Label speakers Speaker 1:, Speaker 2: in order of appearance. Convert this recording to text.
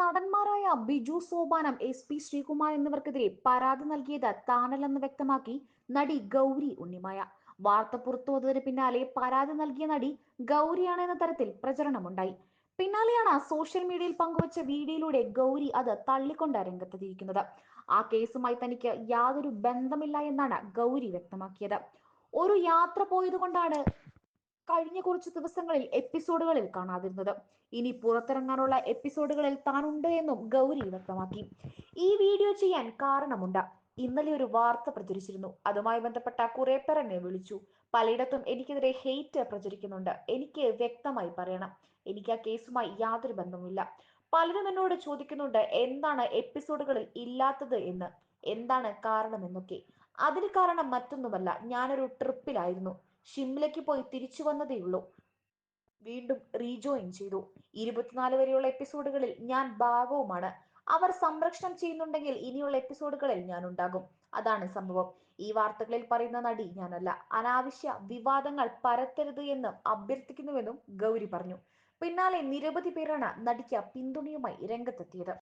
Speaker 1: നടന്മാരായ Biju Sopanam S P Sreekumar എന്നിവർക്കെതിരെ പരാതി നൽകിയത് താനല്ലെന്ന് വ്യക്തമാക്കി നടി ഗൗരി ഉണ്ണിമായ. വാർത്ത പുറത്തുവന്നതിന് പിന്നാലെ പരാതി നൽകിയ നടി ഗൗരിയാണ് എന്ന തരത്തിൽ പ്രചരണമുണ്ടായി. പിന്നാലെയാണ് സോഷ്യൽ മീഡിയയിൽ പങ്കുവച്ച വീഡിയോയിലൂടെ ഗൗരി അത് തള്ളിക്കൊണ്ട് രംഗത്തെത്തിയിരിക്കുന്നത്. ആ കേസുമായി തനിക്ക് യാതൊരു ബന്ധമില്ല എന്നാണ് ഗൗരി വ്യക്തമാക്കിയത്. ഒരു യാത്ര പോയതുകൊണ്ടാണ് കഴിഞ്ഞ കുറച്ച് ദിവസങ്ങളിൽ എപ്പിസോഡുകളിൽ കാണാതിരുന്നത്. ഇനി പുറത്തിറങ്ങാനുള്ള എപ്പിസോഡുകളിൽ താനുണ്ട് എന്നും ഗൗരി വ്യക്തമാക്കി. ഈ വീഡിയോ ചെയ്യാൻ കാരണമുണ്ട്. ഇന്നലെ ഒരു വാർത്ത പ്രചരിച്ചിരുന്നു. അതുമായി ബന്ധപ്പെട്ട കുറെ പേർ എന്നെ വിളിച്ചു. പലയിടത്തും എനിക്കെതിരെ ഹെയ്റ്റ് പ്രചരിക്കുന്നുണ്ട്. എനിക്ക് വ്യക്തമായി പറയണം. എനിക്ക് ആ കേസുമായി യാതൊരു ബന്ധവുമില്ല. പലരും എന്നോട് ചോദിക്കുന്നുണ്ട് എന്താണ് എപ്പിസോഡുകളിൽ ഇല്ലാത്തത് എന്ന്? എന്താണ് കാരണം എന്നൊക്കെ അതിന് കാരണം മറ്റൊന്നുമല്ല. ഞാനൊരു ട്രിപ്പിലായിരുന്നു ഷിംലയ്ക്ക് പോയി തിരിച്ചു വന്നതേയുള്ളൂ വീണ്ടും റീജോയിൻ ചെയ്തു. ഇരുപത്തിനാല് വരെയുള്ള എപ്പിസോഡുകളിൽ ഞാൻ ഭാഗവുമാണ്. അവർ സംരക്ഷണം ചെയ്യുന്നുണ്ടെങ്കിൽ ഇനിയുള്ള എപ്പിസോഡുകളിൽ ഞാൻ ഉണ്ടാകും. അതാണ് സംഭവം. ഈ വാർത്തകളിൽ പറയുന്ന നടി ഞാനല്ല. അനാവശ്യ വിവാദങ്ങൾ പരത്തരുത് എന്ന് അഭ്യർത്ഥിക്കുന്നുവെന്നും ഗൗരി പറഞ്ഞു. പിന്നാലെ നിരവധി പേരാണ് നടിക്ക് പിന്തുണയുമായി രംഗത്തെത്തിയത്.